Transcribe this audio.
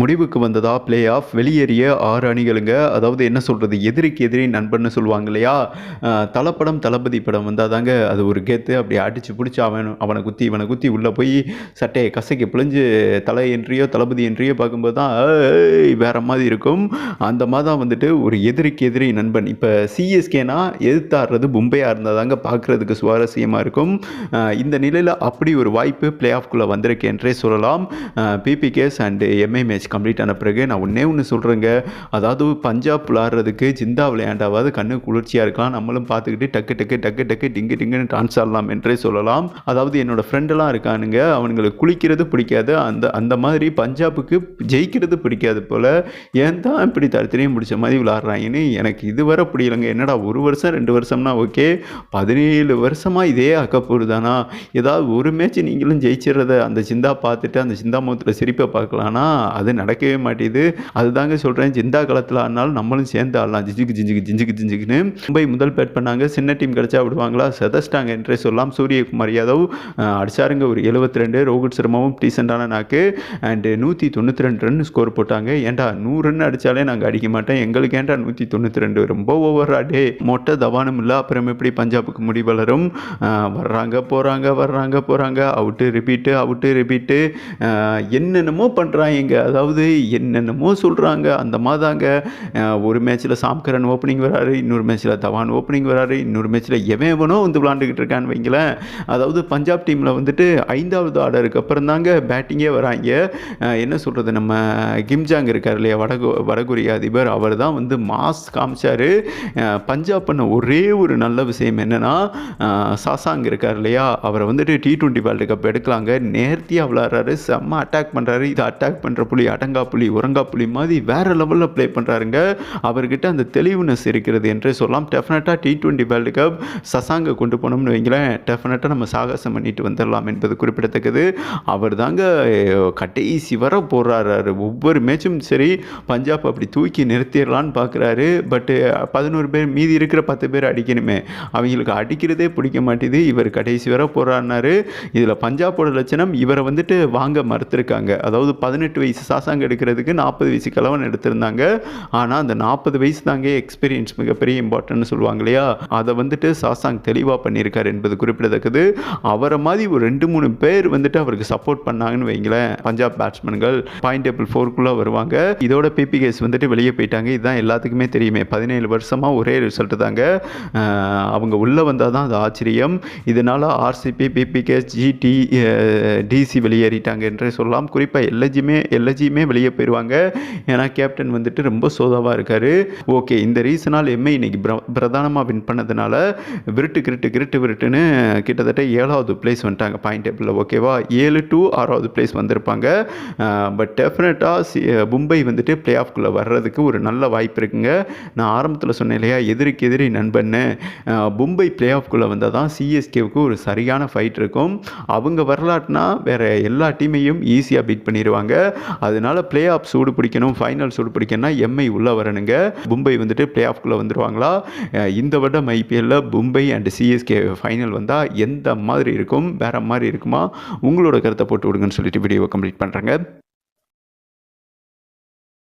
முடிவுக்கு வந்ததா? Play off வெளியேறிய ஆறு அணிகளுங்க. அதாவது என்ன சொல்கிறது எதிரிக்கு எதிரி நண்பன்னு சொல்லுவாங்க இல்லையா? தலைப்படம் தளபதி படம் வந்தால் தாங்க அது ஒரு கேத்து அப்படி அடித்து பிடிச்சி அவன் அவனை குத்தி இவனை குத்தி உள்ளே போய் சட்டையை கசக்கி பிழிஞ்சு தலை என்றியோ தளபதி என்றியோ பார்க்கும்போது தான் வேறு வேற மாதிரி இருக்கும். அந்த மாதிரி தான் வந்துட்டு ஒரு எதிரிக்கு எதிரி நண்பன். இப்போ சிஎஸ்கேனா எதிர்த்தாடுறது மும்பையாக இருந்தால் தாங்க பார்க்குறதுக்கு சுவாரஸ்யமாக இருக்கும். இந்த நிலையில் அப்படி ஒரு வாய்ப்பு பிளே ஆஃப்குள்ளே வந்திருக்கு என்றே சொல்லலாம். பிபிகேஸ் அண்டு எம்ஏ மேட்ச் கம்ப்ளீட் ஆன பிறகு நான் ஒன்றே ஒன்று சொல்கிறேங்க அதாவது பஞ்சாப் விளாட்றதுக்கு ஜிந்தா விளையாண்டாவது கண்ணு குளிர்ச்சியாக இருக்கலாம். நம்மளும் பார்த்துக்கிட்டு டக்கு டக்கு டக்கு டக்கு டிங்கு டிங்குன்னு டான்ஸ் ஆடலாம் என்றே சொல்லலாம். அதாவது என்னோட ஃப்ரெண்டெல்லாம் இருக்கானுங்க. அவனுங்களுக்கு குளிக்கிறது பிடிக்காது. அந்த அந்த மாதிரி பஞ்சாபுக்கு ஜெயிக்கிறது பிடிக்காது போல். ஏன் தான் இப்படி தரத்திலையும் பிடிச்ச மாதிரி விளாட்றாங்கன்னு எனக்கு இதுவரை புரியலைங்க. என்னடா ஒரு வருஷம் ரெண்டு வருஷம்னா ஓகே. பதினேழு வருஷமாக இதே அக்கப்பூர் தானா? ஏதாவது ஒரு மேட்ச் நீங்களும் ஜெயிச்சிடுறத அந்த சிந்தா பார்த்துட்டு அந்த சிந்தா முகத்தில் சிரிப்பை பார்க்கலான்னா அது நடக்கவே மாட்டேது அதுதாங்க சொல்கிறேன் ஜிந்தா காலத்தில் ஆனாலும் நம்மளும் சேர்ந்து ஆடலாம். ஜிஞ்சுக்கு ஜிஞ்சுக்கு ஜிஞ்சுக்கு ஜிஞ்சுக்குன்னு. மும்பை முதல் பேட் பண்ணாங்க. சின்ன டீம் கிடச்சா விடுவாங்களா? செதஸ்டாங்க என்றே சொல்லலாம். சூரியகுமார் யாதவ் அடிச்சாருங்க. ஒரு 72 ரெண்டு ரோஹித் சர்மாவும் டீசெண்டான நாக்கு அண்டு நூற்றி தொண்ணூற்றி ரெண்டு ரன் ஸ்கோர் போட்டாங்க. ஏன்டா நூறு ரன் அடித்தாலே நாங்கள் அடிக்க மாட்டோம். எங்களுக்கு ஏன்டா நூற்றி தொண்ணூற்றி ரெண்டு ரொம்ப ஓவர் டே. மொட்டை தவானும் இல்லை. அப்புறம் எப்படி பஞ்சாபுக்கு முடி வளரும்? வர்றாங்க போகிறாங்க வர்றாங்க போகிறாங்க அவுட்டு ரிப்பீட்டு அவுட்டு ரிப்பீட்டு என்னென்னமோ பண்ணுறாங்க அதாவது அதாவது என்னென்னமோ சொல்கிறாங்க அந்த மாதிரிதாங்க ஒரு மேட்ச்சில் சாம்கரன் ஓப்பனிங் வராரு இன்னொரு மேட்ச்சில் தவான் ஓப்பனிங் வராரு இன்னொரு மேட்ச்சில் எவன் எவனோ வந்து விளாண்டுக்கிட்டு இருக்கான்னு வைங்களேன். அதாவது பஞ்சாப் டீமில் வந்துட்டு ஐந்தாவது ஆர்டருக்கு அப்புறம் தாங்க பேட்டிங்கே வராங்க. என்ன சொல்கிறது நம்ம கிம்ஜாங் இருக்கார் இல்லையா வடகோ வடகொரிய அதிபர் அவர் தான் வந்து மாஸ் காமிச்சார். பஞ்சாப் பண்ண ஒரே ஒரு நல்ல விஷயம் என்னென்னா சாசாங் இருக்கார் இல்லையா அவரை வந்துட்டு டி டுவெண்ட்டி வேர்ல்டு கப் எடுக்கலாங்க. நேர்த்தியாக விளாட்றாரு செம்ம அட்டாக் பண்ணுறாரு இதை அட்டாக் பண்ணுற புள்ளி அடங்காப்புலி புலி புலி மாதிரி வேறு லெவலில் ப்ளே பண்ணுறாருங்க அவர்கிட்ட அந்த தெளிவுனஸ் இருக்கிறது என்றே சொல்லலாம். டெஃபினட்டாக டி ட்வெண்ட்டி வேர்ல்டு கப் சசாங்க கொண்டு போனோம்னு வைங்களேன். டெஃபினட்டாக நம்ம சாகசம் பண்ணிட்டு வந்துடலாம் என்பது குறிப்பிடத்தக்கது. அவர் தாங்க கடைசி வர போடுறாரு ஒவ்வொரு மேட்சும் சரி பஞ்சாப் அப்படி தூக்கி நிறுத்திடலான்னு பார்க்குறாரு பட்டு பதினோரு பேர் மீதி இருக்கிற பத்து பேர் அடிக்கணுமே. அவங்களுக்கு அடிக்கிறதே பிடிக்க மாட்டேது. இவர் கடைசி வர போகிறாருனாரு இதில் பஞ்சாபோட லட்சணம் இவரை வந்துட்டு வாங்க மறுத்துருக்காங்க. அதாவது பதினெட்டு வயசு சாசாங்க எடுக்கிறதுக்கு நாற்பது வயசு கிழவன் எடுத்திருந்தாங்க. ஆனால் அந்த நாற்பது வயசு தாங்க எக்ஸ்பீரியன்ஸ் மிகப்பெரிய இம்பார்ட்டன்ட்னு சொல்லுவாங்க இல்லையா? அதை வந்துட்டு சாசாங் தெளிவாக பண்ணியிருக்காரு என்பது குறிப்பிடத்தக்கது. அவரை மாதிரி ஒரு ரெண்டு மூணு பேர் வந்துட்டு அவருக்கு சப்போர்ட் பண்ணாங்கன்னு வைங்களேன். பஞ்சாப் பேட்ஸ்மேன்கள் பாயிண்ட் டேபிள் ஃபோருக்குள்ளே வருவாங்க. இதோட பிபிகேஸ் வந்துட்டு வெளியே போயிட்டாங்க. இதுதான் எல்லாத்துக்குமே தெரியுமே. பதினேழு வருஷமாக ஒரே ரிசல்ட் தாங்க. அவங்க உள்ளே வந்தால் தான் அது ஆச்சரியம். இதனால் ஆர்சிபி பிபிகேஸ் ஜிடி டிசி வெளியேறிட்டாங்க என்றே சொல்லலாம். குறிப்பாக எல்எஜியுமே எல்எஜியுமே வெளியே போயிடுவாங்க. ஏன்னா கேப்டன் வந்துட்டு ரொம்ப சோதாவாக இருக்கார். ஓகே இந்த ரீசனால் எம்ஐ இன்னைக்கு பிர- பிரதானமாக வின் பண்ணதுனால விருட்டு கிருட்டு கிருட்டு விருட்டுன்னு கிட்டத்தட்ட ஏழாவது பிளேஸ் வந்துட்டாங்க பாயிண்ட் டேபிளில் ஓகேவா ஏழு டு ஆறாவது பிளேஸ் வந்திருப்பாங்க. பட் டெஃபினட்டாக மும்பை வந்துட்டு பிளே ஆஃப்குள்ளே வர்றதுக்கு ஒரு நல்ல வாய்ப்பு இருக்குங்க. நான் ஆரம்பத்தில் சொன்னேன் இல்லையா எதிரிக்கு எதிரி நண்பன்னு. மும்பை பிளே ஆஃப்குள்ளே வந்தால் தான் சிஎஸ்கேவுக்கு ஒரு சரியான ஃபைட் இருக்கும். அவங்க வரலாற்றுனா வேறு எல்லா டீமையும் ஈஸியாக பீட் பண்ணிடுவாங்க அது அதனால் பிளே ஆஃப் சூடு பிடிக்கணும் ஃபைனல் சூடு பிடிக்கணும்னா எம்ஐ உள்ளே வரணுங்க. மும்பை வந்துட்டு பிளே ஆஃப்குள்ளே வந்துடுவாங்களா இந்த வருடம் ஐபிஎல்லில் மும்பை அண்ட் சிஎஸ்கே ஃபைனல் வந்தால் எந்த மாதிரி இருக்கும்? வேறு மாதிரி இருக்குமா? உங்களோட கருத்தை போட்டு விடுங்கன்னு சொல்லிட்டு வீடியோவை கம்ப்ளீட் பண்ணுறேங்க